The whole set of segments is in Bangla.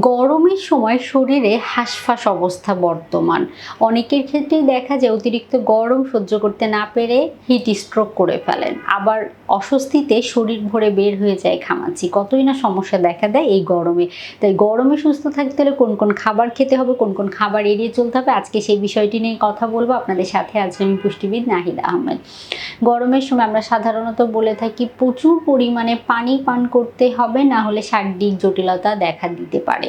গরমের সময় শরীরে হাঁসফাঁস অবস্থা বর্তমান। অনেকের ক্ষেত্রেই দেখা যায় অতিরিক্ত গরম সহ্য করতে না পেরে হিট স্ট্রোক করে ফেলেন। আবার অস্বস্তিতে শরীর ভরে বের হয়ে যায় ঘামাচি। কতই না সমস্যা দেখা দেয় এই গরমে। তাই গরমে সুস্থ থাকতে হলে কোন কোন খাবার খেতে হবে, কোন কোন খাবার এড়িয়ে চলতে হবে, আজকে সেই বিষয়টি নিয়ে কথা বলব। আপনাদের সাথে আছি আমি পুষ্টিবিদ নাহিদ আহমেদ। গরমের সময় আমরা সাধারণত বলে থাকি, প্রচুর পরিমাণে পানি পান করতে হবে, না হলে শারীরিক জটিলতা দেখা দিতে পারে।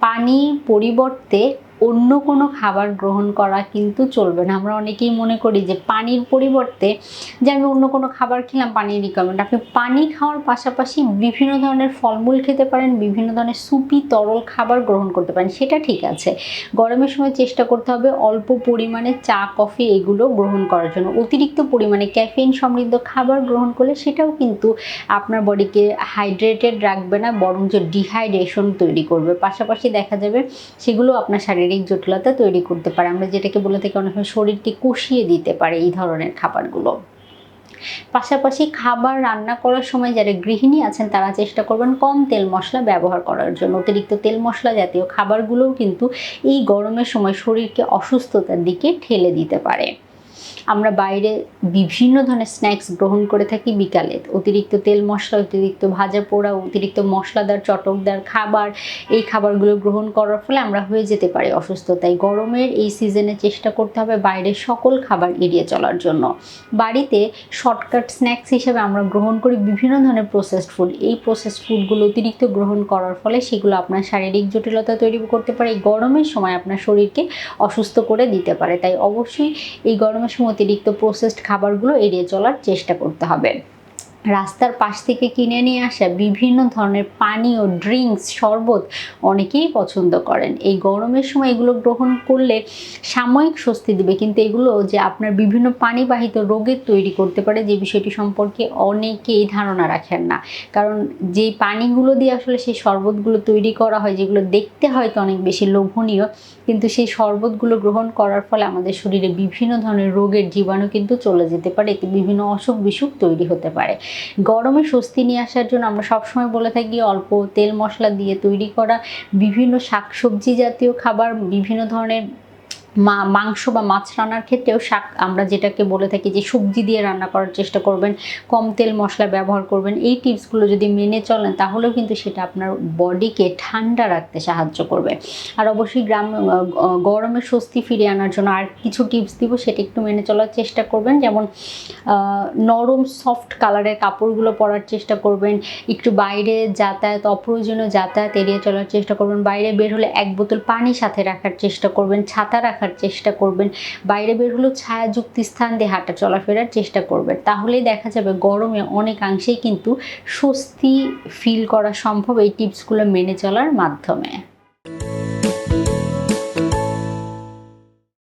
পানির পরিবর্তে অন্য কোনো খাবার গ্রহণ করা কিন্তু চলবে না। আমরা অনেকেই মনে করি যে পানির পরিবর্তে যে আমি অন্য কোনো খাবার খেলাম, পানির রিকোয়ারমেন্ট। আপনি পানি খাওয়ার পাশাপাশি বিভিন্ন ধরনের ফলমূল খেতে পারেন, বিভিন্ন ধরনের সুপি তরল খাবার গ্রহণ করতে পারেন, সেটা ঠিক আছে। গরমের সময় চেষ্টা করতে হবে অল্প পরিমাণে চা, কফি এগুলো গ্রহণ করার জন্য। অতিরিক্ত পরিমাণে ক্যাফিন সমৃদ্ধ খাবার গ্রহণ করলে সেটাও কিন্তু আপনার বডিকে হাইড্রেটেড রাখবে না, বরঞ্চ ডিহাইড্রেশন তৈরি করবে। পাশাপাশি দেখা যাবে সেগুলো আপনার শারীরিক শারীরিক জটিলতা তৈরি করতে পারে। আমরা যেটাকে বলে থাকি অনেক সময় শরীরকে কষিয়ে দিতে পারে এই ধরনের খাবারগুলো। পাশাপাশি খাবার রান্না করার সময় যারা গৃহিণী আছেন, তারা চেষ্টা করবেন কম তেল মশলা ব্যবহার করার জন্য। অতিরিক্ত তেল মশলা জাতীয় খাবারগুলোও কিন্তু এই গরমের সময় শরীরকে অসুস্থতার দিকে ঠেলে দিতে পারে। আমরা বাইরে বিভিন্ন ধরনের স্ন্যাক্স গ্রহণ করে থাকি বিকালে। অতিরিক্ত তেল মশলা, অতিরিক্ত ভাজা পোড়া, অতিরিক্ত মশলাদার, চটকদার খাবার, এই খাবারগুলো গ্রহণ করার ফলে আমরা হয়ে যেতে পারি অসুস্থ তাই গরমের এই সিজনে চেষ্টা করতে হবে বাইরের সকল খাবার এড়িয়ে চলার জন্য। বাড়িতে শর্টকাট স্ন্যাক্স হিসেবে আমরা গ্রহণ করি বিভিন্ন ধরনের প্রসেসড ফুড এই প্রসেসড ফুডগুলো অতিরিক্ত গ্রহণ করার ফলে সেগুলো আপনার শারীরিক জটিলতা তৈরি করতে পারে। এই গরমের সময় আপনার শরীরকে অসুস্থ করে দিতে পারে। তাই অবশ্যই এই গরমের সময় অতিরিক্ত প্রসেসড খাবারগুলো এড়িয়ে চলার চেষ্টা করতে হবে। রাস্তার পাশ থেকে কিনে নিয়ে আসা বিভিন্ন ধরনের পানি ও ড্রিঙ্কস শরবত অনেকেই পছন্দ করেন। এই গরমের সময় এগুলো গ্রহণ করলে সাময়িক স্বস্তি দেবে। কিন্তু এগুলো যে আপনার বিভিন্ন পানিবাহিত রোগের তৈরি করতে পারে, যে বিষয়টি সম্পর্কে অনেকেই ধারণা রাখেন না। কারণ যে পানিগুলো দিয়ে আসলে সেই শরবতগুলো তৈরি করা হয়, যেগুলো দেখতে হয়তো অনেক বেশি লোভনীয়, কিন্তু সেই শরবতগুলো গ্রহণ করার ফলে আমাদের শরীরে বিভিন্ন ধরনের রোগের জীবাণু কিন্তু চলে যেতে পারে। এতে বিভিন্ন অসুখ বিসুখ তৈরি হতে পারে। গরমে স্বস্তি নিয়ে আসার জন্য আমরা সবসময় বলে থাকি অল্প তেল মশলা দিয়ে তৈরি করা, বিভিন্ন শাকসবজি জাতীয় খাবার, বিভিন্ন ধরনের মা, মাংস বা মাছ রান্নার ক্ষেত্রেও শাক আমরা যেটাকে বলে থাকি যে সবজি দিয়ে রান্না করার চেষ্টা করবেন, কম তেল মশলা ব্যবহার করবেন, এই টিপসগুলো যদি মেনে চলেন তাহলেও কিন্তু সেটা আপনার বডিকে ঠান্ডা রাখতে সাহায্য করবে। আর অবশ্যই গ্রাম গরমে স্বস্তি ফিরিয়ে আনার জন্য আর কিছু টিপস দিব সেটা একটু মেনে চলার চেষ্টা করবেন। যেমন নরম সফট কালারের কাপড়গুলো পরার চেষ্টা করবেন, একটু বাইরে যাতায়াত, অপ্রয়োজনীয় যাতায়াত এড়িয়ে চলার চেষ্টা করবেন, বাইরে বের হলে এক বোতল পানি সাথে রাখার চেষ্টা করবেন, ছাতা রাখার রাখার চেষ্টা করবেন। বাইরে বের হলেও ছায়াযুক্ত স্থান দিয়ে হাঁটা চলাফেরার চেষ্টা করবেন। তাহলেই দেখা যাবে গরমে অনেকাংশেই কিন্তু স্বস্তি ফিল করা সম্ভব এই টিপসগুলো মেনে চলার মাধ্যমে।